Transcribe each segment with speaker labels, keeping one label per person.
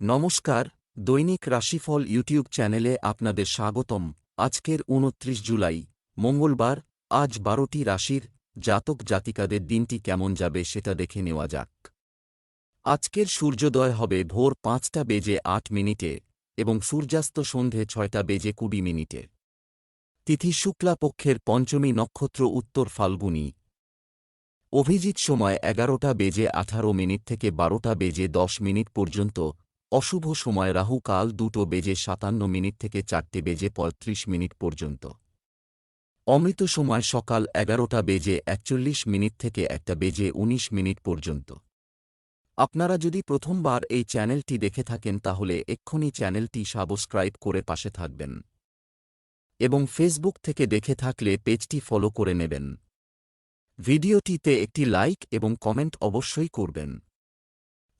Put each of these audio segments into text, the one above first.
Speaker 1: নমস্কার, দৈনিক রাশিফল ইউটিউব চ্যানেলে আপনাদের স্বাগতম। আজকের উনত্রিশ জুলাই, মঙ্গলবার, আজ বারোটি রাশির জাতক জাতিকাদের দিনটি কেমন যাবে সেটা দেখে নেওয়া যাক। আজকের সূর্যোদয় হবে ভোর পাঁচটা বেজে আট মিনিটে এবং সূর্যাস্ত সন্ধে ছয়টা বেজে কুড়ি মিনিটে। তিথি শুক্লা পক্ষের পঞ্চমী নক্ষত্র উত্তর ফাল্গুনী। অভিজিৎ সময় এগারোটা বেজে আঠারো মিনিট থেকে বারোটা বেজে দশ মিনিট পর্যন্ত অশুভ সময় রাহু কাল দুটো বেজে সাতান্ন মিনিট থেকে চারটে বেজে পঁয়ত্রিশ মিনিট পর্যন্ত। অমৃত সময় সকাল এগারোটা বেজে একচল্লিশ মিনিট থেকে একটা বেজে ১৯ মিনিট পর্যন্ত। আপনারা যদি প্রথমবার এই চ্যানেলটি দেখে থাকেন তাহলে এক্ষুনি চ্যানেলটি সাবস্ক্রাইব করে পাশে থাকবেন। এবং ফেসবুক থেকে দেখে থাকলে পেজটি ফলো করে নেবেন। ভিডিওটিতে একটি লাইক এবং কমেন্ট অবশ্যই করবেন।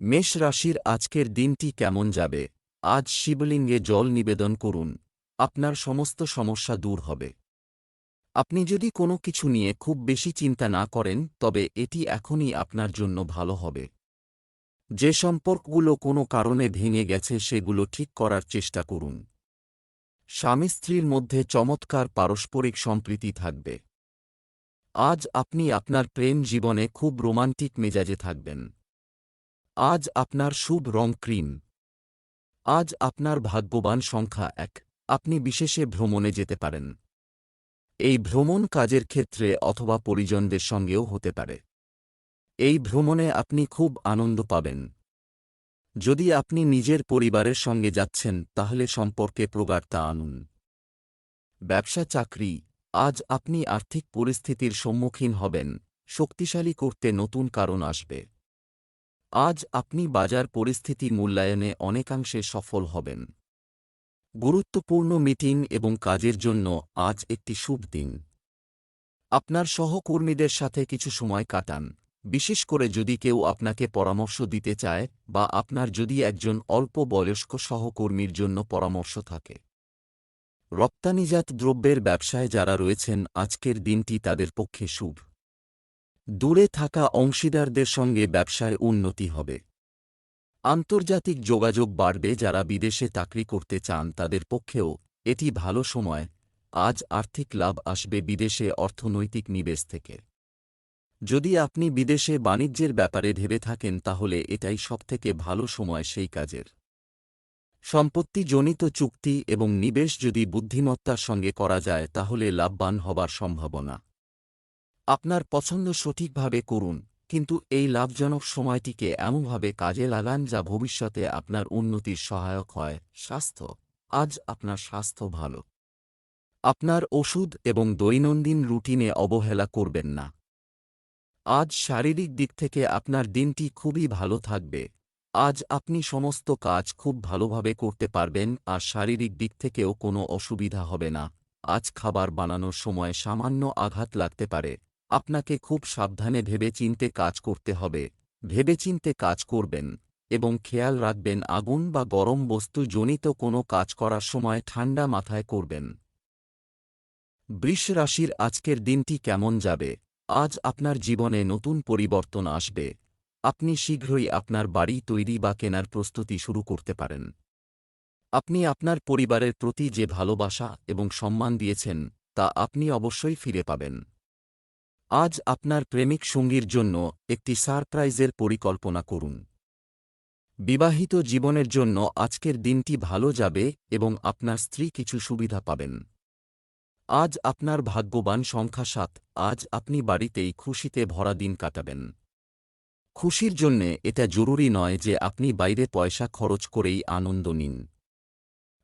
Speaker 1: মেষ রাশির আজকের দিনটি কেমন যাবে? আজ শিবলিঙ্গে জল নিবেদন করুন। আপনার সমস্ত সমস্যা দূর হবে। আপনি যদি কোনো কিছু নিয়ে খুব বেশি চিন্তা না করেন, তবে এটি এখনই আপনার জন্য ভালো হবে। যে সম্পর্কগুলো কোনো কারণে ভেঙে গেছে, সেগুলো ঠিক করার চেষ্টা করুন। স্বামী স্ত্রীর মধ্যে চমৎকার পারস্পরিক সম্প্রীতি থাকবে। আজ আপনি আপনার প্রেম জীবনে খুব রোমান্টিক মেজাজে থাকবেন। আজ আপনার শুভ রং ক্রিম। আজ আপনার ভাগ্যবান সংখ্যা এক। আপনি বিশেষে ভ্রমণে যেতে পারেন। এই ভ্রমণ কাজের ক্ষেত্রে অথবা পরিজনদের সঙ্গেও হতে পারে। এই ভ্রমণে আপনি খুব আনন্দ পাবেন। যদি আপনি নিজের পরিবারের সঙ্গে যাচ্ছেন, তাহলে সম্পর্কে প্রগাঢ়তা আনুন। ব্যবসা চাকরি। আজ আপনি আর্থিক পরিস্থিতির সম্মুখীন হবেন। শক্তিশালী করতে নতুন কারণ আসবে। আজ আপনি বাজার পরিস্থিতি মূল্যায়নে অনেকাংশে সফল হবেন। গুরুত্বপূর্ণ মিটিং এবং কাজের জন্য আজ একটি শুভ দিন। আপনার সহকর্মীদের সাথে কিছু সময় কাটান। বিশেষ করে যদি কেউ আপনাকে পরামর্শ দিতে চায় বা আপনার যদি একজন অল্প বয়স্ক সহকর্মীর জন্য পরামর্শ থাকে। রপ্তানিজাত দ্রব্যের ব্যবসায় যারা রয়েছেন, আজকের দিনটি তাদের পক্ষে শুভ। দূরে থাকা অংশীদারদের সঙ্গে ব্যবসায় উন্নতি হবে। আন্তর্জাতিক যোগাযোগ বাড়বে, যারা বিদেশে চাকরি করতে চান তাদের পক্ষেও এটি ভালো সময়। আজ আর্থিক লাভ আসবে বিদেশে অর্থনৈতিক নিবেশ থেকে। যদি আপনি বিদেশে বাণিজ্যের ব্যাপারে ভেবে থাকেন, তাহলে এটাই সবথেকে ভালো সময় সেই কাজের। সম্পত্তিজনিত চুক্তি এবং নিবেশ যদি বুদ্ধিমত্তার সঙ্গে করা যায়, তাহলে লাভবান হবার সম্ভাবনা। আপনার পছন্দ সঠিকভাবে করুন, কিন্তু এই লাভজনক সময়টিকে এমনভাবে কাজে লাগান যা ভবিষ্যতে আপনার উন্নতির সহায়ক হয়। স্বাস্থ্য। আজ আপনার স্বাস্থ্য ভালো। আপনার ওষুধ এবং দৈনন্দিন রুটিনে অবহেলা করবেন না। আজ শারীরিক দিক থেকে আপনার দিনটি খুবই ভালো থাকবে। আজ আপনি সমস্ত কাজ খুব ভালোভাবে করতে পারবেন, আর শারীরিক দিক থেকেও কোনো অসুবিধা হবে না। আজ খাবার বানানোর সময় সামান্য আঘাত লাগতে পারে। আপনাকে খুব সাবধানে ভেবে চিনতে কাজ করতে হবে। ভেবেচিন্তে কাজ করবেন এবং খেয়াল রাখবেন আগুন বা গরম বস্তু জনিত কোনো কাজ করার সময় ঠান্ডা মাথায় করবেন। বৃষ রাশির আজকের দিনটি কেমন যাবে? আজ আপনার জীবনে নতুন পরিবর্তন আসবে। আপনি শীঘ্রই আপনার বাড়ি তৈরি বা কেনার প্রস্তুতি শুরু করতে পারেন। আপনি আপনার পরিবারের প্রতি যে ভালোবাসা এবং সম্মান দিয়েছেন, তা আপনি অবশ্যই ফিরে পাবেন। আজ আপনার প্রেমিক সঙ্গীর জন্য একটি সারপ্রাইজের পরিকল্পনা করুন। বিবাহিত জীবনের জন্য আজকের দিনটি ভালো যাবে এবং আপনার স্ত্রী কিছু সুবিধা পাবেন। আজ আপনার ভাগ্যবান সংখ্যা সাত, আজ আপনি বাড়িতেই খুশিতে ভরা দিন কাটাবেন। খুশির জন্যে এটা জরুরি নয় যে আপনি বাইরে পয়সা খরচ করেই আনন্দ নিন।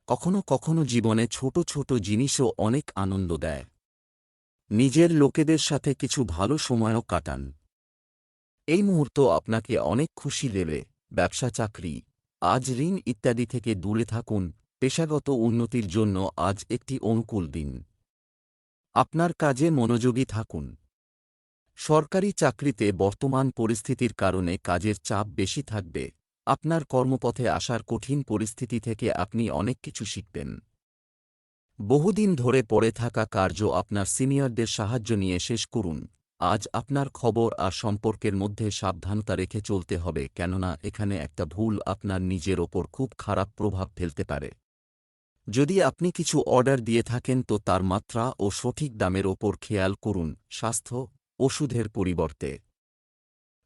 Speaker 1: কখনো কখনো জীবনে ছোট ছোট জিনিসও অনেক আনন্দ দেয়। নিজের লোকেদের সাথে কিছু ভালো সময়ও কাটান। এই মুহূর্ত আপনাকে অনেক খুশি দেবে। ব্যবসা, চাকরি, আজ ঋণ ইত্যাদি থেকে দূরে থাকুন। পেশাগত উন্নতির জন্য আজ একটি অনুকূল দিন। আপনার কাজে মনোযোগী থাকুন। সরকারি চাকরিতে বর্তমান পরিস্থিতির কারণে কাজের চাপ বেশি থাকবে। আপনার কর্মপথে আসার কঠিন পরিস্থিতি থেকে আপনি অনেক কিছু শিখবেন। বহুদিন ধরে পড়ে থাকা কার্য আপনার সিনিয়রদের সাহায্য নিয়ে শেষ করুন। আজ আপনার খবর আর সম্পর্কের মধ্যে সাবধানতা রেখে চলতে হবে, কেননা এখানে একটা ভুল আপনার নিজের ওপর খুব খারাপ প্রভাব ফেলতে পারে। যদি আপনি কিছু অর্ডার দিয়ে থাকেন, তো তার মাত্রা ও সঠিক দামের ওপর খেয়াল করুন, স্বাস্থ্য, ওষুধের পরিবর্তে।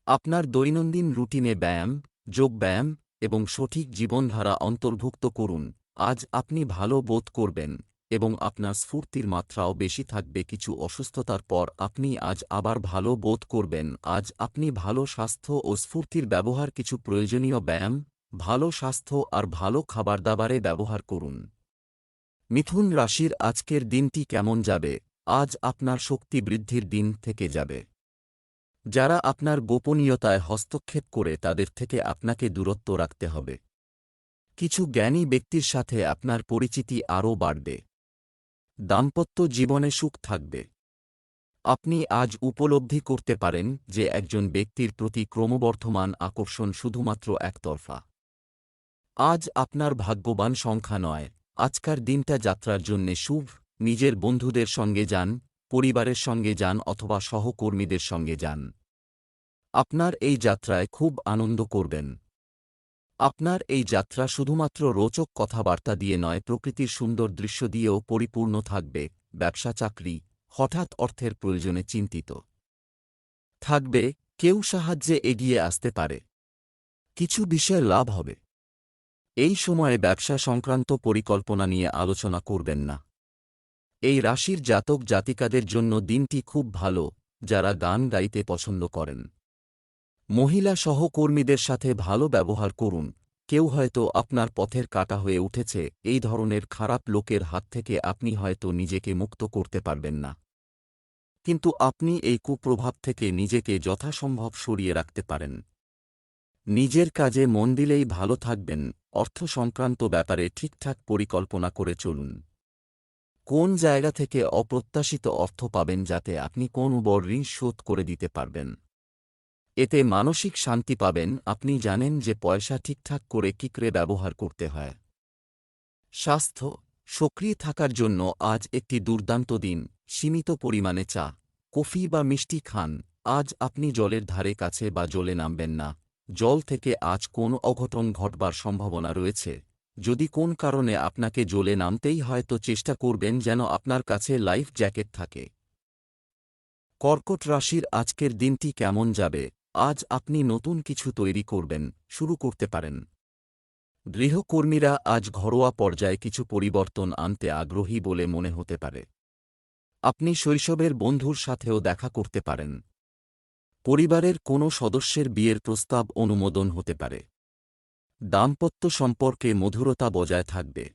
Speaker 1: আপনার দৈনন্দিন রুটিনে ব্যায়াম যোগব্যায়াম এবং সঠিক জীবনধারা অন্তর্ভুক্ত করুন। আজ আপনি ভালো বোধ করবেন। এবং আপনার স্ফূর্তির মাত্রাও বেশি থাকবে কিছু অসুস্থতার পর আপনি আজ আবার ভালো বোধ করবেন। আজ আপনি ভালো স্বাস্থ্য ও স্ফূর্তির ব্যবহার কিছু প্রয়োজনীয় ব্যায়াম, ভালো স্বাস্থ্য আর ভালো খাবার দাবারে ব্যবহার করুন। মিথুন রাশির আজকের দিনটি কেমন যাবে? আজ আপনার শক্তি বৃদ্ধির দিন থেকে যাবে। যারা আপনার গোপনীয়তায় হস্তক্ষেপ করে তাদের থেকে আপনাকে দূরত্ব রাখতে হবে। কিছু জ্ঞানী ব্যক্তির সাথে আপনার পরিচিতি আরও বাড়বে। দাম্পত্য জীবনে সুখ থাকবে। আপনি আজ উপলব্ধি করতে পারেন যে একজন ব্যক্তির প্রতি ক্রমবর্ধমান আকর্ষণ শুধুমাত্র একতরফা। আজ আপনার ভাগ্যবান সংখ্যা নয়, আজকার দিনটা যাত্রার জন্যে শুভ, নিজের বন্ধুদের সঙ্গে যান, পরিবারের সঙ্গে যান অথবা সহকর্মীদের সঙ্গে যান। আপনার এই যাত্রায় খুব আনন্দ করবেন। আপনার এই যাত্রা শুধুমাত্র রোচক কথাবার্তা দিয়ে নয়, প্রকৃতির সুন্দর দৃশ্য দিয়েও পরিপূর্ণ থাকবে, ব্যবসা, চাকরি, হঠাৎ অর্থের প্রয়োজনে চিন্তিত। থাকবে, কেউ সাহায্যে এগিয়ে আসতে পারে। কিছু বিষয়ে লাভ হবে। এই সময়ে ব্যবসা সংক্রান্ত পরিকল্পনা নিয়ে আলোচনা করবেন না। এই রাশির জাতক জাতিকাদের জন্য দিনটি খুব ভালো, যারা গান গাইতে পছন্দ করেন। মহিলা সহকর্মীদের সাথে ভালো ব্যবহার করুন। কেউ হয়তো আপনার পথের কাটা হয়ে উঠেছে, এই ধরনের খারাপ লোকের হাত থেকে আপনি হয়তো নিজেকে মুক্ত করতে পারবেন না। কিন্তু আপনি এই কুপ্রভাব থেকে নিজেকে যথাসম্ভব সরিয়ে রাখতে পারেন। নিজের কাজে মন দিলেই ভালো থাকবেন, অর্থ সংক্রান্ত ব্যাপারে ঠিকঠাক পরিকল্পনা করে চলুন। কোন জায়গা থেকে অপ্রত্যাশিত অর্থ পাবেন যাতে আপনি কোন বড় ঋণ শোধ করে দিতে পারবেন? এতে মানসিক শান্তি পাবেন। আপনি জানেন যে পয়সা ঠিকঠাক করে কিকরে ব্যবহার করতে হয়। স্বাস্থ্য, সক্রিয় থাকার জন্য আজ একটি দুর্দান্ত দিন। সীমিত পরিমাণে চা, কফি বা মিষ্টি খান। আজ আপনি জলের ধারে কাছে বা জলে নামবেন না। জল থেকে আজ কোন অঘটন ঘটবার সম্ভাবনা রয়েছে। যদি কোন কারণে আপনাকে জলে নামতেই হয়, তো চেষ্টা করবেন যেন আপনার কাছে লাইফ জ্যাকেট থাকে। কর্কট রাশির আজকের দিনটি কেমন যাবে? আজ আপনি নতুন কিছু তৈরি করবেন, শুরু করতে পারেন। গৃহকর্মীরা আজ ঘরোয়া পর্যায়ে কিছু পরিবর্তন আনতে আগ্রহী বলে মনে হতে পারে। আপনি শৈশবের বন্ধুর সাথেও দেখা করতে পারেন। পরিবারের কোনো সদস্যের বিয়ের প্রস্তাব অনুমোদন হতে পারে। দাম্পত্য সম্পর্কে মধুরতা বজায় থাকবে।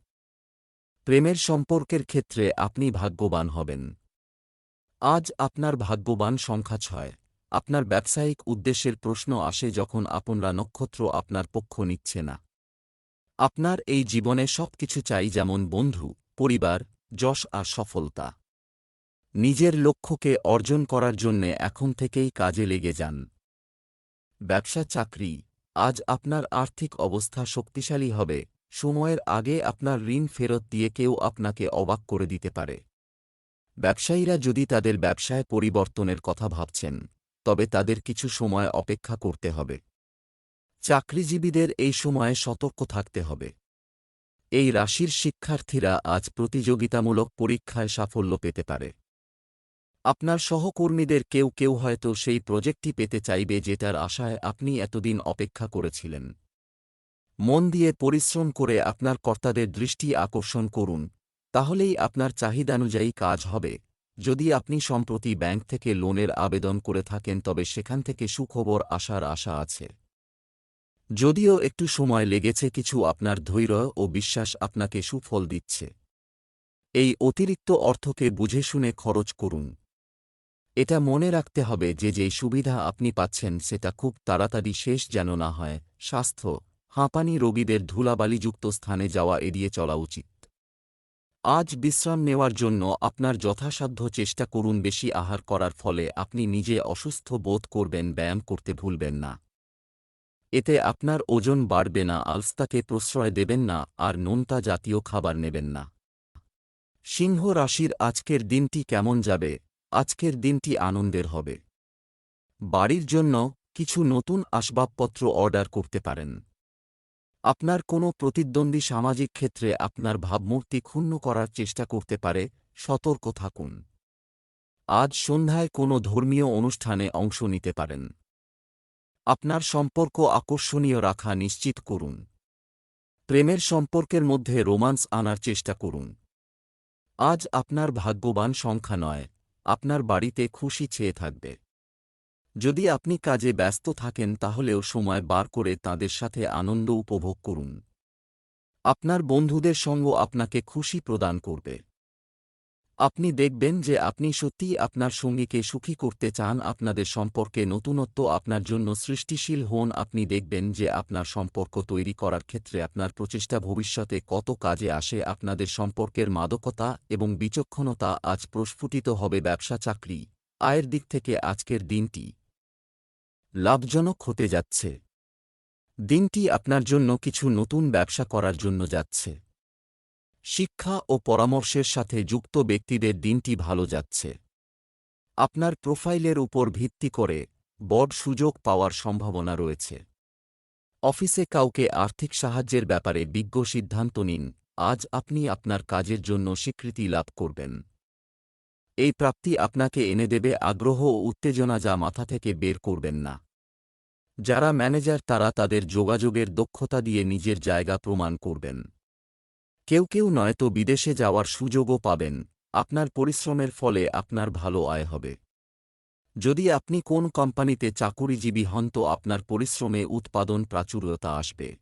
Speaker 1: প্রেমের সম্পর্কের ক্ষেত্রে আপনি ভাগ্যবান হবেন। আজ আপনার ভাগ্যবান সংখ্যা ছয়। আপনার ব্যবসায়িক উদ্দেশ্যের প্রশ্ন আসে যখন আপনরা নক্ষত্র আপনার পক্ষ নিচ্ছে না। আপনার এই জীবনে সব কিছু চাই যেমন বন্ধু, পরিবার, যশ আর সফলতা। নিজের লক্ষ্যকে অর্জন করার জন্যে এখন থেকেই কাজে লেগে যান। ব্যবসা চাকরি, আজ আপনার আর্থিক অবস্থা শক্তিশালী হবে, সময়ের আগে আপনার ঋণ ফেরত দিয়ে কেউ আপনাকে অবাক করে দিতে পারে। ব্যবসায়ীরা যদি তাদের ব্যবসায় পরিবর্তনের কথা ভাবছেন তবে তাদের কিছু সময় অপেক্ষা করতে হবে। চাকরিজীবীদের এই সময়ে সতর্ক থাকতে হবে। এই রাশির শিক্ষার্থীরা আজ প্রতিযোগিতামূলক পরীক্ষায় সাফল্য পেতে পারে। আপনার সহকর্মীদের কেউ কেউ হয়তো সেই প্রজেক্টটি পেতে চাইবে যেটার আশায় আপনি এতদিন অপেক্ষা করেছিলেন। মন দিয়ে পরিশ্রম করে আপনার কর্তাদের দৃষ্টি আকর্ষণ করুন, তাহলেই আপনার চাহিদানুযায়ী কাজ হবে। যদি আপনি সম্প্রতি ব্যাংক থেকে লোনের আবেদন করে থাকেন, তবে সেখান থেকে সুখবর আসার আশা আছে। যদিও একটু সময় লেগেছে, কিছু আপনার ধৈর্য ও বিশ্বাস আপনাকে সুফল দিচ্ছে। এই অতিরিক্ত অর্থকে বুঝে শুনে খরচ করুন। এটা মনে রাখতে হবে যে, যেই সুবিধা আপনি পাচ্ছেন, সেটা খুব তাড়াতাড়ি শেষ যেন না হয়। স্বাস্থ্য, হাঁপানি রোগীদের ধুলাবালিযুক্ত স্থানে যাওয়া এড়িয়ে চলা উচিত। আজ বিশ্রাম নেওয়ার জন্য আপনার যথাসাধ্য চেষ্টা করুন বেশি আহার করার ফলে আপনি নিজে অসুস্থ বোধ করবেন, ব্যায়াম করতে ভুলবেন না। এতে আপনার ওজন বাড়বে না, আলস্তাকে প্রশ্রয় দেবেন না, আর নোনতা জাতীয় খাবার নেবেন না। সিংহ রাশির আজকের দিনটি কেমন যাবে? আজকের দিনটি আনন্দের হবে। বাড়ির জন্য কিছু নতুন আসবাবপত্র অর্ডার করতে পারেন। আপনার কোনো প্রতিদ্বন্দ্বী সামাজিক ক্ষেত্রে আপনার ভাবমূর্তি ক্ষুণ্ণ করার চেষ্টা করতে পারে, সতর্ক থাকুন। আজ সন্ধ্যায় কোনো ধর্মীয় অনুষ্ঠানে অংশ নিতে পারেন। আপনার সম্পর্ক আকর্ষণীয় রাখা নিশ্চিত করুন। প্রেমের সম্পর্কের মধ্যে রোমান্স আনার চেষ্টা করুন। আজ আপনার ভাগ্যবান সংখ্যা নয়, আপনার বাড়িতে খুশি ছেয়ে থাকবে। যদি আপনি কাজে ব্যস্ত থাকেন তাহলেও সময় বার করে তাদের সাথে আনন্দ উপভোগ করুন। আপনার বন্ধুদের সঙ্গ আপনাকে খুশি প্রদান করবে। আপনি দেখবেন যে আপনি সত্যিই আপনার সঙ্গীকে সুখী করতে চান, আপনাদের সম্পর্কে নতুনত্ব আপনার জন্য সৃষ্টিশীল হন। আপনি দেখবেন যে আপনার সম্পর্ক তৈরি করার ক্ষেত্রে আপনার প্রচেষ্টা ভবিষ্যতে কত কাজে আসে, আপনাদের সম্পর্কের মাদকতা এবং বিচক্ষণতা আজ প্রস্ফুটিত হবে ব্যবসা চাকরি। আয়ের দিক থেকে আজকের দিনটি লাভজনক হতে যাচ্ছে। দিনটি আপনার জন্য কিছু নতুন ব্যবসা করার জন্য যাচ্ছে। শিক্ষা ও পরামর্শের সাথে যুক্ত ব্যক্তিদের দিনটি ভালো যাচ্ছে। আপনার প্রোফাইলের উপর ভিত্তি করে বড় সুযোগ পাওয়ার সম্ভাবনা রয়েছে। অফিসে কাউকে আর্থিক সাহায্যের ব্যাপারে বিজ্ঞ সিদ্ধান্ত নিন, আজ আপনি আপনার কাজের জন্য স্বীকৃতি লাভ করবেন। এই প্রাপ্তি আপনাকে এনে দেবে আগ্রহ ও উত্তেজনা যা মাথা থেকে বের করবেন না। যারা ম্যানেজার তারা তাদের যোগাযোগের দক্ষতা দিয়ে নিজের জায়গা প্রমাণ করবেন। কেউ কেউ নয়তো বিদেশে যাওয়ার সুযোগও পাবেন। আপনার পরিশ্রমের ফলে আপনার ভালো আয় হবে। যদি আপনি কোন কোম্পানিতে চাকুরিজীবী হন তো আপনার পরিশ্রমে উৎপাদন প্রাচুর্যতা আসবে।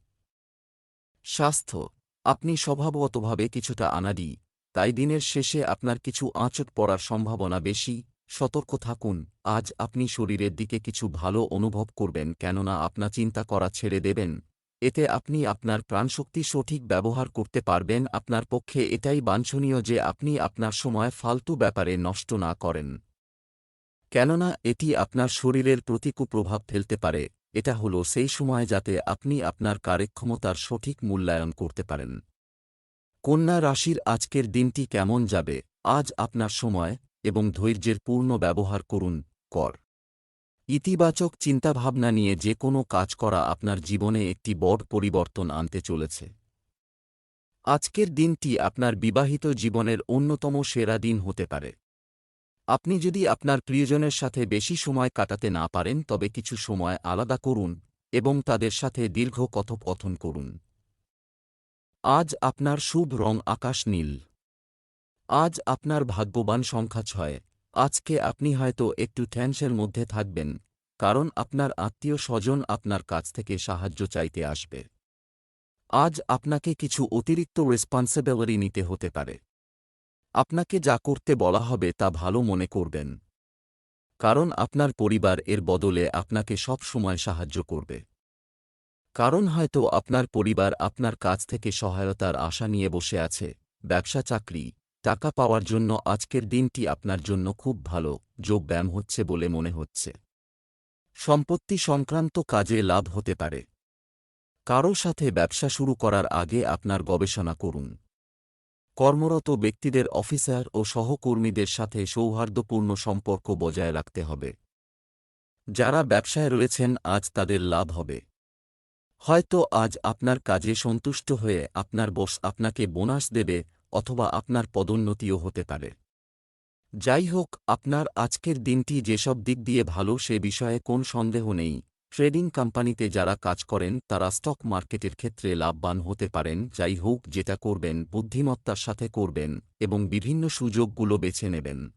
Speaker 1: স্বাস্থ্য। আপনি স্বভাবগতভাবে কিছুটা আনাডি, তাই দিনের শেষে আপনার কিছু আঁচট পড়ার সম্ভাবনা বেশি। সতর্ক থাকুন, আজ আপনি শরীরের দিকে কিছু ভালো অনুভব করবেন কেননা আপনার চিন্তা করা ছেড়ে দেবেন। এতে আপনি আপনার প্রাণশক্তি সঠিক ব্যবহার করতে পারবেন, আপনার পক্ষে এটাই বাঞ্ছনীয় যে আপনি আপনার সময় ফালতু ব্যাপারে নষ্ট না করেন। কেননা এটি আপনার শরীরের প্রতিকূল প্রভাব ফেলতে পারে, এটা হল সেই সময় যাতে আপনি আপনার কার্যক্ষমতার সঠিক মূল্যায়ন করতে পারেন। কন্যা রাশির আজকের দিনটি কেমন যাবে? আজ আপনার সময় এবং ধৈর্যের পূর্ণ ব্যবহার করুন, কর। ইতিবাচক চিন্তাভাবনা নিয়ে যে কোনো কাজ করা আপনার জীবনে একটি বড় পরিবর্তন আনতে চলেছে। আজকের দিনটি আপনার বিবাহিত জীবনের অন্যতম সেরা দিন হতে পারে। আপনি যদি আপনার প্রিয়জনের সাথে বেশি সময় কাটাতে না পারেন, তবে কিছু সময় আলাদা করুন এবং তাদের সাথে দীর্ঘ কথোপকথন করুন। আজ আপনার শুভ রং আকাশ নীল। আজ আপনার ভাগ্যবান সংখ্যা ছয়। আজকে আপনি হয়তো একটু টেনশনের মধ্যে থাকবেন, কারণ আপনার আত্মীয় স্বজন আপনার কাছ থেকে সাহায্য চাইতে আসবে। আজ আপনাকে কিছু অতিরিক্ত রেসপন্সিবিলিটি নিতে হতে পারে। আপনাকে যা করতে বলা হবে তা ভালো মনে করবেন, কারণ আপনার পরিবার এর বদলে আপনাকে সব সময় সাহায্য করবে। কারণ হয়তো আপনার পরিবার আপনার কাছ থেকে সহায়তার আশা নিয়ে বসে আছে, ব্যবসা, চাকরি টাকা পাওয়ার জন্য আজকের দিনটি আপনার জন্য খুব ভালো যোগব্যায়াম হচ্ছে বলে মনে হচ্ছে। সম্পত্তি সংক্রান্ত কাজে লাভ হতে পারে। কারও সাথে ব্যবসা শুরু করার আগে আপনার গবেষণা করুন। কর্মরত ব্যক্তিদের অফিসার ও সহকর্মীদের সাথে সৌহার্দ্যপূর্ণ সম্পর্ক বজায় রাখতে হবে। যারা ব্যবসায় রয়েছেন, আজ তাদের লাভ হবে। হয়তো আজ আপনার কাজে সন্তুষ্ট হয়ে আপনার বস আপনাকে বোনাস দেবে অথবা আপনার পদোন্নতিও হতে পারে। যাই হোক আপনার আজকের দিনটি যেসব দিক দিয়ে ভালো সে বিষয়ে কোন সন্দেহ নেই। ট্রেডিং কোম্পানিতে যারা কাজ করেন, তারা স্টক মার্কেটের ক্ষেত্রে লাভবান হতে পারেন যাই হোক যেটা করবেন, বুদ্ধিমত্তার সাথে করবেন, এবং বিভিন্ন সুযোগগুলো বেছে নেবেন।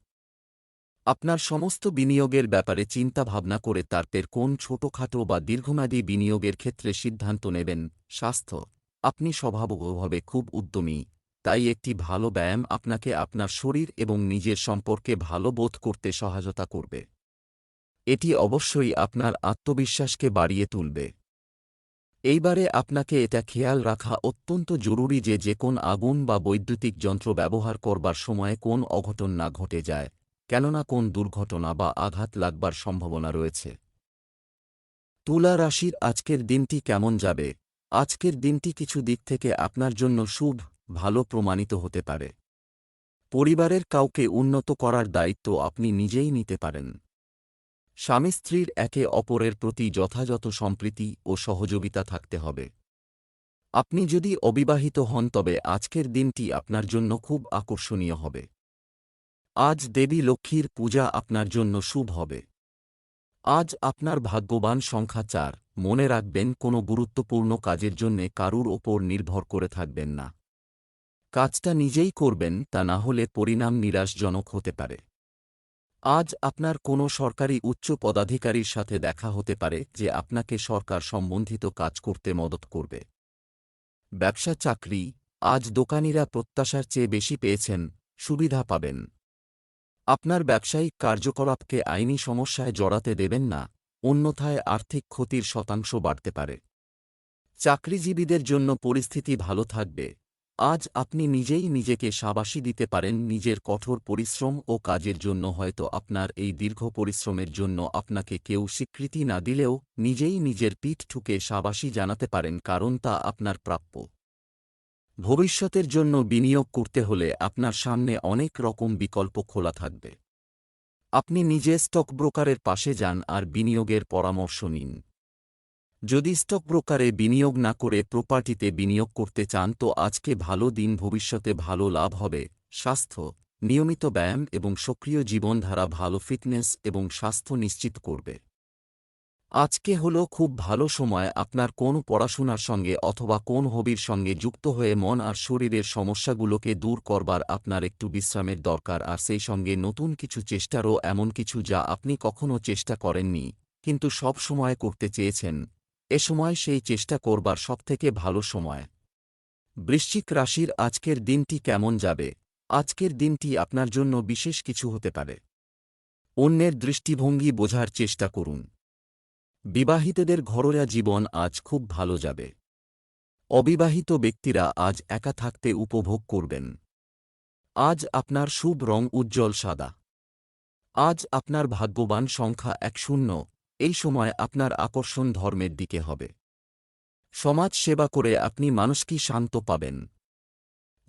Speaker 1: আপনার সমস্ত বিনিয়োগের ব্যাপারে চিন্তা ভাবনা করে তারপর কোন ছোটখাটো বা দীর্ঘমেয়াদী বিনিয়োগের ক্ষেত্রে সিদ্ধান্ত নেবেন, স্বাস্থ্য। আপনি স্বভাবগতভাবে খুব উদ্যমী। তাই একটি ভালো ব্যায়াম আপনাকে আপনার শরীর এবং নিজের সম্পর্কে ভালো বোধ করতে সহায়তা করবে। এটি অবশ্যই আপনার আত্মবিশ্বাসকে বাড়িয়ে তুলবে। এইবারে আপনাকে এটা খেয়াল রাখা অত্যন্ত জরুরি যে যে কোন আগুন বা বৈদ্যুতিক যন্ত্র ব্যবহার করবার সময়ে কোন অঘটন না ঘটে যায়, কেননা কোন দুর্ঘটনা বা আঘাত লাগবার সম্ভাবনা রয়েছে। তুলা রাশির আজকের দিনটি কেমন যাবে? আজকের দিনটি কিছু দিক থেকে আপনার জন্য শুভ ভালো প্রমাণিত হতে পারে। পরিবারের কাউকে উন্নত করার দায়িত্ব আপনি নিজেই নিতে পারেন। স্বামী স্ত্রীর একে অপরের প্রতি যথাযথ সম্প্রীতি ও সহযোগিতা থাকতে হবে। আপনি যদি অবিবাহিত হন, তবে আজকের দিনটি আপনার জন্য খুব আকর্ষণীয় হবে। আজ দেবী লক্ষ্মীর পূজা আপনার জন্য শুভ হবে। আজ আপনার ভাগ্যবান সংখ্যা চার। মনে রাখবেন, কোনো গুরুত্বপূর্ণ কাজের জন্যে কারুর ওপর নির্ভর করে থাকবেন না। কাজটা নিজেই করবেন, তা না হলে পরিণাম নিরাশজনক হতে পারে। আজ আপনার কোনো সরকারি উচ্চ পদাধিকারীর সাথে দেখা হতে পারে যে আপনাকে সরকার সম্বন্ধিত কাজ করতে মদত করবে। ব্যবসা, চাকরি, আজ দোকানিরা প্রত্যাশার চেয়ে বেশি পেয়েছেন, সুবিধা পাবেন। আপনার ব্যবসায়িক কার্যকলাপকে আইনি সমস্যায় জড়াতে দেবেন না, অন্যথায় আর্থিক ক্ষতির শতাংশ বাড়তে পারে। চাকরিজীবীদের জন্য পরিস্থিতি ভালো থাকবে। আজ আপনি নিজেই নিজেকে সাবাসী দিতে পারেন নিজের কঠোর পরিশ্রম ও কাজের জন্য, হয়তো আপনার এই দীর্ঘ পরিশ্রমের জন্য আপনাকে কেউ স্বীকৃতি না দিলেও নিজেই নিজের পিঠ ঠুকে সাবাসী জানাতে পারেন, কারণ তা আপনার প্রাপ্য। ভবিষ্যতের জন্য বিনিয়োগ করতে হলে আপনার সামনে অনেক রকম বিকল্প খোলা থাকবে। আপনি নিজে স্টক ব্রোকারের পাশে যান আর বিনিয়োগের পরামর্শ নিন। যদি স্টক ব্রোকারে বিনিয়োগ না করে প্রপার্টিতে বিনিয়োগ করতে চান তো আজকে ভালো দিন, ভবিষ্যতে ভালো লাভ হবে। স্বাস্থ্য, নিয়মিত ব্যায়াম এবং সক্রিয় জীবনধারা ভালো ফিটনেস এবং স্বাস্থ্য নিশ্চিত করবে। আজকে হল খুব ভালো সময় আপনার কোন পড়াশোনার সঙ্গে অথবা কোন হবির সঙ্গে যুক্ত হয়ে মন আর শরীরের সমস্যাগুলোকে দূর করবার আপনার একটু বিশ্রামের দরকার আর সেই সঙ্গে নতুন কিছু চেষ্টারও এমন কিছু যা আপনি কখনও চেষ্টা করেননি, কিন্তু সব সময় করতে চেয়েছেন। এ সময় সেই চেষ্টা করবার সবথেকে ভালো সময়। বৃশ্চিক রাশির আজকের দিনটি কেমন যাবে? আজকের দিনটি আপনার জন্য বিশেষ কিছু হতে পারে। অন্যের দৃষ্টিভঙ্গি বোঝার চেষ্টা করুন। বিবাহিতদের ঘরোয়া জীবন আজ খুব ভালো যাবে। অবিবাহিত ব্যক্তিরা আজ একা থাকতে উপভোগ করবেন। আজ আপনার শুভ রং উজ্জ্বল সাদা। আজ আপনার ভাগ্যবান সংখ্যা এক শূন্য। এই সময় আপনার আকর্ষণ ধর্মের দিকে হবে। সমাজ সেবা করে আপনি মানুষকে শান্ত পাবেন।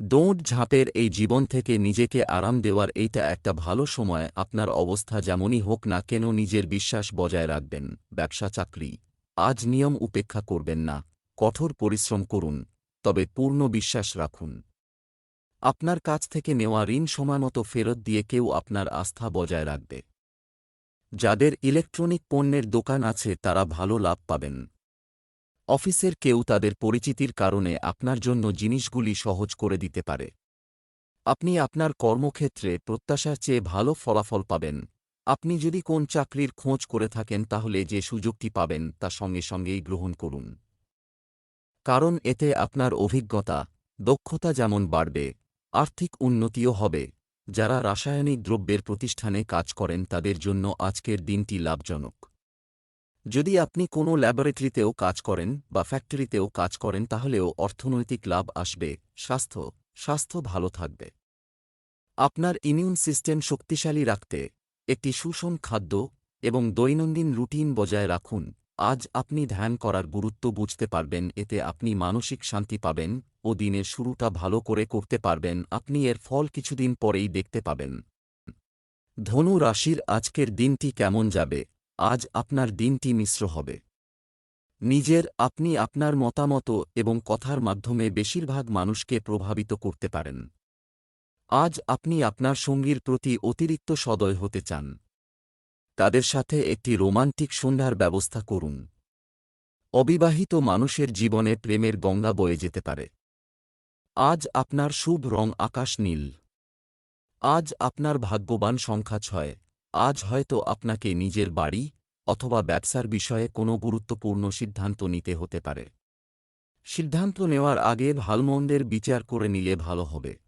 Speaker 1: দৌড় ঝাঁপের এই জীবন থেকে নিজেকে আরাম দেওয়ার এইটা একটা ভালো সময়, আপনার অবস্থা যেমনই হোক না কেন নিজের বিশ্বাস বজায় রাখবেন, ব্যবসা, চাকরি। আজ নিয়ম উপেক্ষা করবেন না, কঠোর পরিশ্রম করুন, তবে পূর্ণ বিশ্বাস রাখুন। আপনার কাছ থেকে নেওয়া ঋণ সময়মতো ফেরত দিয়ে কেউ আপনার আস্থা বজায় রাখবে। যাদের ইলেকট্রনিক পণ্যের দোকান আছে তারা ভালো লাভ পাবেন। অফিসের কেউ তাদের পরিচিতির কারণে আপনার জন্য জিনিসগুলি সহজ করে দিতে পারে। আপনি আপনার কর্মক্ষেত্রে প্রত্যাশার চেয়ে ভালো ফলাফল পাবেন। আপনি যদি কোন চাকরির খোঁজ করে থাকেন তাহলে যে সুযোগটি পাবেন তা সঙ্গে সঙ্গেই গ্রহণ করুন। কারণ এতে আপনার অভিজ্ঞতা, দক্ষতা যেমন বাড়বে, আর্থিক উন্নতিও হবে। যারা রাসায়নিক দ্রব্যের প্রতিষ্ঠানে কাজ করেন তাদের জন্য আজকের দিনটি লাভজনক। যদি আপনি কোনো ল্যাবরেটরিতেও কাজ করেন বা ফ্যাক্টরিতেও কাজ করেন তাহলেও অর্থনৈতিক লাভ আসবে, স্বাস্থ্য স্বাস্থ্য ভালো থাকবে। আপনার ইমিউন সিস্টেম শক্তিশালী রাখতে একটি সুষম খাদ্য এবং দৈনন্দিন রুটিন বজায় রাখুন। আজ আপনি ধ্যান করার গুরুত্ব বুঝতে পারবেন, এতে আপনি মানসিক শান্তি পাবেন ও দিনের শুরুটা ভালো করে করতে পারবেন। আপনি এর ফল কিছুদিন পরেই দেখতে পাবেন। ধনু রাশির আজকের দিনটি কেমন যাবে? আজ আপনার দিনটি মিশ্র হবে। নিজের, আপনি আপনার মতামত এবং কথার মাধ্যমে বেশিরভাগ মানুষকে প্রভাবিত করতে পারেন। আজ আপনি আপনার সঙ্গীর প্রতি অতিরিক্ত সদয় হতে চান। তাদের সাথে একটি রোমান্টিক সন্ধ্যার ব্যবস্থা করুন। অবিবাহিত মানুষের জীবনে প্রেমের গঙ্গা বয়ে যেতে পারে। আজ আপনার শুভ রং আকাশ নীল। আজ আপনার ভাগ্যবান সংখ্যা ছয়। আজ হয়তো আপনাকে নিজের বাড়ি অথবা ব্যবসার বিষয়ে কোনো গুরুত্বপূর্ণ সিদ্ধান্ত নিতে হতে পারে। সিদ্ধান্ত নেওয়ার আগে ভালমন্দের বিচার করে নিলে ভালো হবে।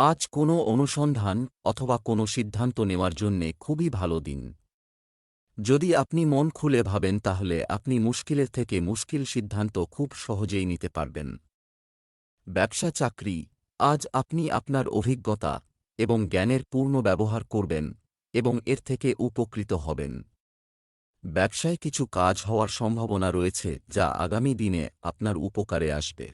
Speaker 1: আজ কোনো অনুসন্ধান অথবা কোনো সিদ্ধান্ত নেওয়ার জন্যে খুবই ভালো দিন। যদি আপনি মন খুলে ভাবেন, তাহলে আপনি মুশকিলের থেকে মুশকিল সিদ্ধান্ত খুব সহজেই নিতে পারবেন। ব্যবসা চাকরি, আজ আপনি আপনার অভিজ্ঞতা এবং জ্ঞানের পূর্ণ ব্যবহার করবেন এবং এর থেকে উপকৃত হবেন। ব্যবসায় কিছু কাজ হওয়ার সম্ভাবনা রয়েছে, যা আগামী দিনে আপনার উপকারে আসবে।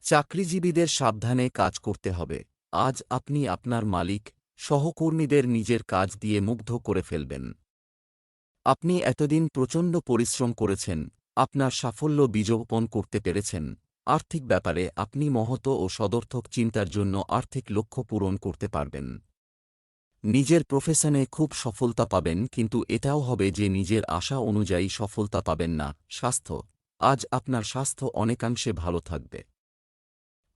Speaker 1: চাকরিজীবীদের সাবধানে কাজ করতে হবে। আজ আপনি আপনার মালিক, সহকর্মীদের নিজের কাজ দিয়ে মুগ্ধ করে ফেলবেন। আপনি এতদিন প্রচণ্ড পরিশ্রম করেছেন, আপনার সাফল্য বীজোপন করতে পেরেছেন, আর্থিক ব্যাপারে আপনি মহত ও সদর্থক চিন্তার জন্য আর্থিক লক্ষ্য পূরণ করতে পারবেন। নিজের প্রফেশনে খুব সফলতা পাবেন, কিন্তু এটাও হবে যে নিজের আশা অনুযায়ী সফলতা পাবেন না, স্বাস্থ্য। আজ আপনার স্বাস্থ্য অনেকাংশে ভালো থাকবে।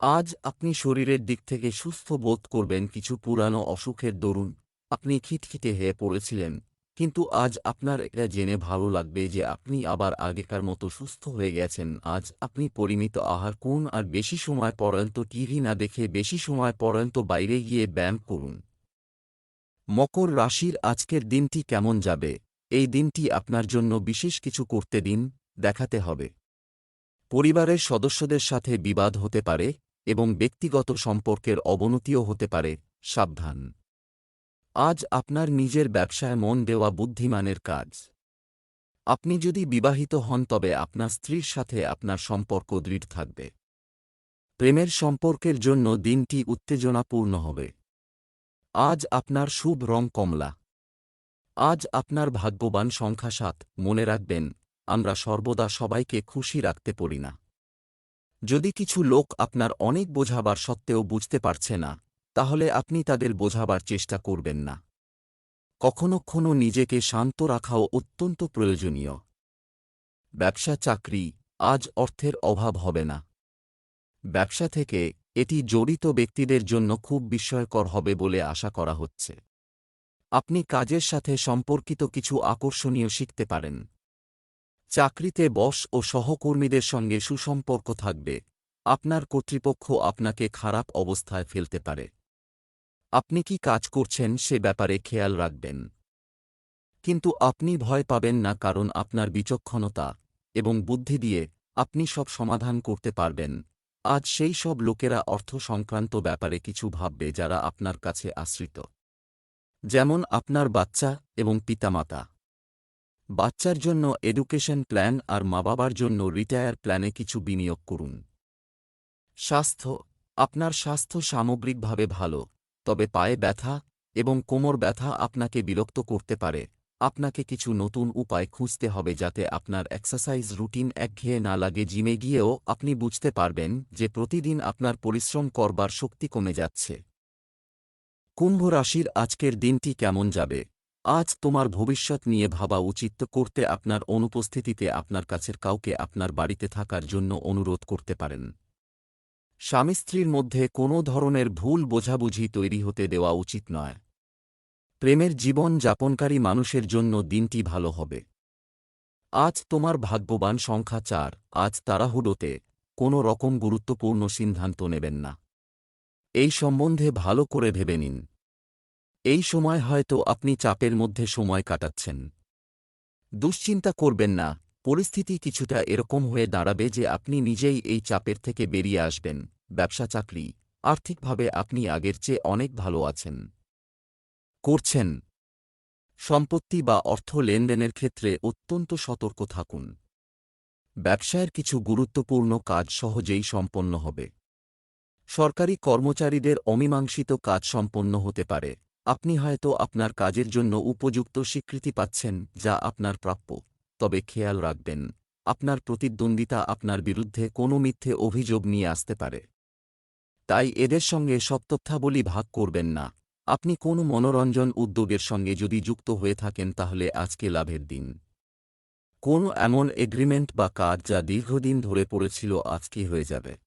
Speaker 1: আজ আপনি শরীরের দিক থেকে সুস্থ বোধ করবেন কিছু পুরানো অসুখের দরুন। আপনি খিটখিটে হয়ে পড়েছিলেন, কিন্তু আজ আপনার এটা জেনে ভালো লাগবে যে আপনি আবার আগেকার মতো সুস্থ হয়ে গেছেন। আজ আপনি পরিমিত আহার কোন আর বেশি সময় পর্যন্ত টিভি না দেখে বেশি সময় পর্যন্ত বাইরে গিয়ে ব্যায়াম করুন। মকর রাশির আজকের দিনটি কেমন যাবে? এই দিনটি আপনার জন্য বিশেষ কিছু করতে দিন, দেখাতে হবে। পরিবারের সদস্যদের সাথে বিবাদ হতে পারে এবং ব্যক্তিগত সম্পর্কের অবনতিও হতে পারে, সাবধান। আজ আপনার নিজের ব্যবসায় মন দেওয়া বুদ্ধিমানের কাজ। আপনি যদি বিবাহিত হন, তবে আপনার স্ত্রীর সাথে আপনার সম্পর্ক দৃঢ় থাকবে। প্রেমের সম্পর্কের জন্য দিনটি উত্তেজনাপূর্ণ হবে। আজ আপনার শুভ রং কমলা। আজ আপনার ভাগ্যবান সংখ্যা সাত। মনে রাখবেন, আমরা সর্বদা সবাইকে খুশি রাখতে পারি না। যদি কিছু লোক আপনার অনেক বোঝাবার সত্ত্বেও বুঝতে পারছে না, তাহলে আপনি তাদের বোঝাবার চেষ্টা করবেন না। কখনো কখনো নিজেকে শান্ত রাখাও অত্যন্ত প্রয়োজনীয়। ব্যবসা চাকরি আজ অর্থের অভাব হবে না। ব্যবসা থেকে এটি জড়িত ব্যক্তিদের জন্য খুব বিস্ময়কর হবে বলে আশা করা হচ্ছে। আপনি কাজের সাথে সম্পর্কিত কিছু আকর্ষণীয় শিখতে পারেন। চাকরিতে বস ও সহকর্মীদের সঙ্গে সুসম্পর্ক থাকবে। আপনার কর্তৃপক্ষ আপনাকে খারাপ অবস্থায় ফেলতে পারে। আপনি কি কাজ করছেন সে ব্যাপারে খেয়াল রাখবেন। কিন্তু আপনি ভয় পাবেন না কারণ আপনার বিচক্ষণতা এবং বুদ্ধি দিয়ে আপনি সব সমাধান করতে পারবেন। আজ সেই সব লোকেরা অর্থ সংক্রান্ত ব্যাপারে কিছু ভাববে যারা আপনার কাছে আশ্রিত। যেমন আপনার বাচ্চা এবং পিতামাতা। বাচ্চার জন্য এডুকেশন প্ল্যান আর মা বাবার জন্য রিটায়ার প্ল্যানে কিছু বিনিয়োগ করুন। স্বাস্থ্য, আপনার স্বাস্থ্য সামগ্রিকভাবে ভালো, তবে পায়ে ব্যথা এবং কোমর ব্যথা আপনাকে বিরক্ত করতে পারে। আপনাকে কিছু নতুন উপায় খুঁজতে হবে যাতে আপনার এক্সারসাইজ রুটিন একঘেয়ে না লাগে। জিমে গিয়েও আপনি বুঝতে পারবেন যে প্রতিদিন আপনার পরিশ্রম করবার শক্তি কমে যাচ্ছে। কুম্ভ রাশির আজকের দিনটি কেমন যাবে? আজ তোমার ভবিষ্যৎ নিয়ে ভাবা উচিত করতে আপনার অনুপস্থিতিতে আপনার কাছের কাউকে আপনার বাড়িতে থাকার জন্য অনুরোধ করতে পারেন। স্বামী স্ত্রীর মধ্যে কোনো ধরনের ভুল বোঝাবুঝি তৈরি হতে দেওয়া উচিত নয়। প্রেমের জীবন যাপনকারী মানুষের জন্য দিনটি ভালো হবে। আজ তোমার ভাগ্যবান সংখ্যা চার, আজ তাড়াহুড়োতে কোনো রকম গুরুত্বপূর্ণ সিদ্ধান্ত নেবেন না। এই সম্বন্ধে ভালো করে ভেবে নিন। এই সময় হয়তো আপনি চাপের মধ্যে সময় কাটাচ্ছেন। দুশ্চিন্তা করবেন না, পরিস্থিতি কিছুটা এরকম হয়ে দাঁড়াবে যে আপনি নিজেই এই চাপের থেকে বেরিয়ে আসবেন, ব্যবসা চাকরি, আর্থিকভাবে আপনি আগের চেয়ে অনেক ভালো আছেন। করছেন। সম্পত্তি বা অর্থ লেনদেনের ক্ষেত্রে অত্যন্ত সতর্ক থাকুন। ব্যবসায়ের কিছু গুরুত্বপূর্ণ কাজ সহজেই সম্পন্ন হবে। সরকারি কর্মচারীদের অমীমাংসিত কাজ সম্পন্ন হতে পারে। আপনি হয়তো আপনার কাজের জন্য উপযুক্ত স্বীকৃতি পাচ্ছেন যা আপনার প্রাপ্য, তবে খেয়াল রাখবেন, আপনার প্রতিদ্বন্দ্বিতা আপনার বিরুদ্ধে কোনো মিথ্যে অভিযোগ নিয়ে আসতে পারে। তাই এদের সঙ্গে সব ভাগ করবেন না। আপনি কোনো মনোরঞ্জন উদ্যোগের সঙ্গে যদি যুক্ত হয়ে থাকেন তাহলে আজকে লাভের দিন। কোনো এমন এগ্রিমেন্ট বা কাজ যা দীর্ঘদিন ধরে পড়েছিল আজকে হয়ে যাবে।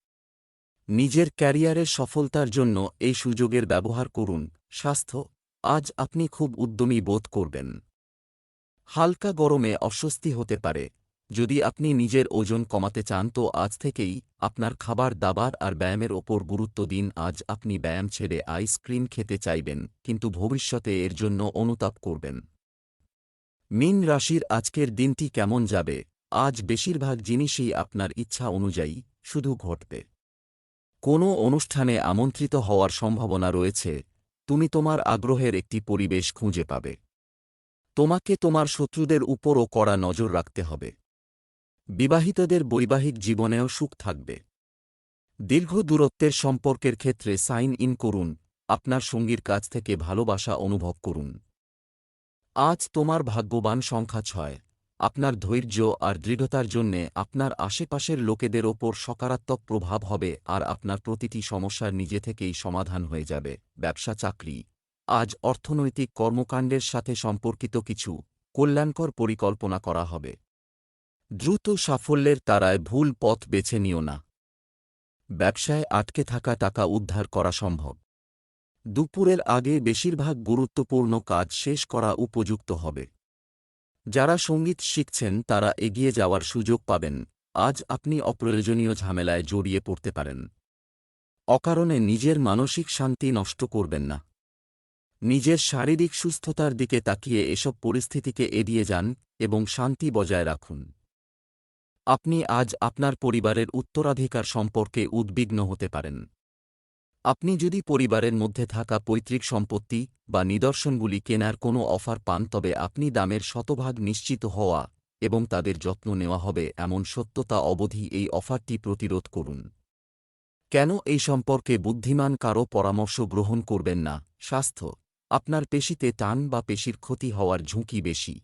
Speaker 1: নিজের ক্যারিয়ারের সফলতার জন্য এই সুযোগের ব্যবহার করুন। স্বাস্থ্য, আজ আপনি খুব উদ্যমী বোধ করবেন। হালকা গরমে অস্বস্তি হতে পারে। যদি আপনি নিজের ওজন কমাতে চান তো আজ থেকেই আপনার খাবার, দাবার আর ব্যায়ামের ওপর গুরুত্ব দিন। আজ আপনি ব্যায়াম ছেড়ে আইসক্রিম খেতে চাইবেন, কিন্তু ভবিষ্যতে এর জন্য অনুতাপ করবেন। মিন রাশির আজকের দিনটি কেমন যাবে? আজ বেশিরভাগ জিনিসই আপনার ইচ্ছা অনুযায়ী শুধু ঘটবে। কোনো অনুষ্ঠানে আমন্ত্রিত হওয়ার সম্ভাবনা রয়েছে, তুমি তোমার আগ্রহের একটি পরিবেশ খুঁজে পাবে। তোমাকে তোমার শত্রুদের উপরও কড়া নজর রাখতে হবে। বিবাহিতদের বৈবাহিক জীবনেও সুখ থাকবে। দীর্ঘ দূরত্বের সম্পর্কের ক্ষেত্রে সাইন ইন করুন, আপনার সঙ্গীর কাছ থেকে ভালোবাসা অনুভব করুন। আজ তোমার ভাগ্যবান সংখ্যা ছয়। আপনার ধৈর্য আর দৃঢ়তার জন্যে আপনার আশেপাশের লোকেদের ওপর সকারাত্মক প্রভাব হবে আর আপনার প্রতিটি সমস্যার নিজে থেকেই সমাধান হয়ে যাবে। ব্যবসা চাকরি। আজ অর্থনৈতিক কর্মকাণ্ডের সাথে সম্পর্কিত কিছু কল্যাণকর পরিকল্পনা করা হবে। দ্রুত সাফল্যের তারায় ভুল পথ বেছে নিও না। ব্যবসায় আটকে থাকা টাকা উদ্ধার করা সম্ভব। দুপুরের আগে বেশিরভাগ গুরুত্বপূর্ণ কাজ শেষ করা উপযুক্ত হবে। যারা সংগীত শিখছেন, তারা এগিয়ে যাওয়ার সুযোগ পাবেন। আজ আপনি অপ্রয়োজনীয় ঝামেলায় জড়িয়ে পড়তে পারেন। অকারণে নিজের মানসিক শান্তি নষ্ট করবেন না। নিজের শারীরিক সুস্থতার দিকে তাকিয়ে এসব পরিস্থিতিকে এড়িয়ে যান এবং শান্তি বজায় রাখুন। আপনি আজ আপনার পরিবারের উত্তরাধিকার সম্পর্কে উদ্বিগ্ন হতে পারেন। আপনি যদি পরিবারের মধ্যে থাকা পৈতৃক সম্পত্তি বা নিদর্শনগুলি কেনার কোনো অফার পান, তবে আপনি দামের শতভাগ নিশ্চিত হওয়া এবং তাদের যত্ন নেওয়া হবে এমন সত্যতা অবধি এই অফারটি প্রতিরোধ করুন। কেন এই সম্পর্কে বুদ্ধিমান কারও পরামর্শ গ্রহণ করবেন না? স্বাস্থ্য, আপনার পেশিতে টান বা পেশির ক্ষতি হওয়ার ঝুঁকি বেশি।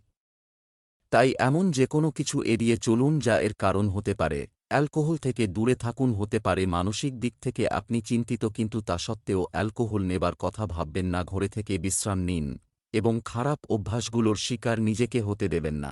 Speaker 1: তাই এমন যে কোনো কিছু এড়িয়ে চলুন যা এর কারণ হতে পারে। অ্যালকোহল থেকে দূরে থাকুন হতে পারে মানসিক দিক থেকে আপনি চিন্তিত কিন্তু তা সত্ত্বেও অ্যালকোহল নেবার কথা ভাববেন না, ঘরে থেকে বিশ্রাম নিন এবং খারাপ অভ্যাসগুলোর শিকার নিজেকে হতে দেবেন না।